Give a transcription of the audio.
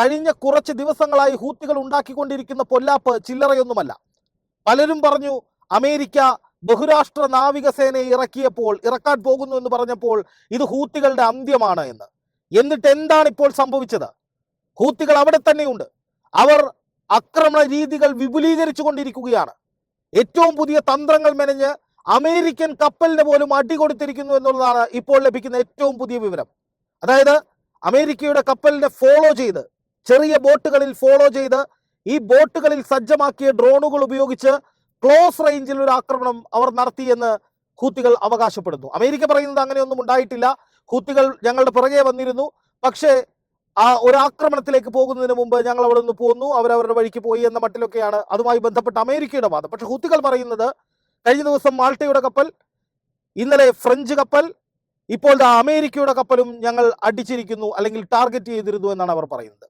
കഴിഞ്ഞ കുറച്ച് ദിവസങ്ങളായി ഹൂത്തികൾ ഉണ്ടാക്കിക്കൊണ്ടിരിക്കുന്ന പൊല്ലാപ്പ് ചില്ലറയൊന്നുമല്ല. പലരും പറഞ്ഞു അമേരിക്ക ബഹുരാഷ്ട്ര നാവികസേനയെ ഇറക്കിയപ്പോൾ ഇറക്കാൻ പോകുന്നു എന്ന് പറഞ്ഞപ്പോൾ ഇത് ഹൂത്തികളുടെ അന്ത്യമാണ് എന്ന്. എന്നിട്ട് എന്താണ് ഇപ്പോൾ സംഭവിച്ചത്? ഹൂത്തികൾ അവിടെ തന്നെയുണ്ട്. അവർ ആക്രമണ രീതികൾ വിപുലീകരിച്ചു കൊണ്ടിരിക്കുകയാണ് ഏറ്റവും പുതിയ തന്ത്രങ്ങൾ മെനഞ്ഞ് അമേരിക്കൻ കപ്പലിന് പോലും അടി കൊടുത്തിരിക്കുന്നു എന്നുള്ളതാണ് ഇപ്പോൾ ലഭിക്കുന്ന ഏറ്റവും പുതിയ വിവരം. അതായത് അമേരിക്കയുടെ കപ്പലിനെ ഫോളോ ചെയ്ത് ചെറിയ ബോട്ടുകളിൽ ഫോളോ ചെയ്ത് ഈ ബോട്ടുകളിൽ സജ്ജമാക്കിയ ഡ്രോണുകൾ ഉപയോഗിച്ച് ക്ലോസ് റേഞ്ചിൽ ഒരു ആക്രമണം അവർ നടത്തിയെന്ന് ഹൂത്തികൾ അവകാശപ്പെടുന്നു. അമേരിക്ക പറയുന്നത് അങ്ങനെയൊന്നും ഉണ്ടായിട്ടില്ല. ഹൂത്തികൾ ഞങ്ങളുടെ പിറകെ വന്നിരുന്നു. പക്ഷേ ആ ഒരു ആക്രമണത്തിലേക്ക് പോകുന്നതിന് മുമ്പ് ഞങ്ങൾ അവിടെ നിന്ന് പോന്നു അവരവരുടെ വഴിക്ക് പോയി എന്ന മട്ടിലൊക്കെയാണ് അതുമായി ബന്ധപ്പെട്ട അമേരിക്കയുടെ വാദം. പക്ഷെ ഹൂത്തികൾ പറയുന്നത് കഴിഞ്ഞ ദിവസം മാൾട്ടയുടെ കപ്പൽ ഇന്നലെ ഫ്രഞ്ച് കപ്പൽ ഇപ്പോൾ അമേരിക്കയുടെ കപ്പലും ഞങ്ങൾ അടിച്ചിരിക്കുന്നു അല്ലെങ്കിൽ ടാർഗറ്റ് ചെയ്തിരുന്നു എന്നാണ് അവർ പറയുന്നത്.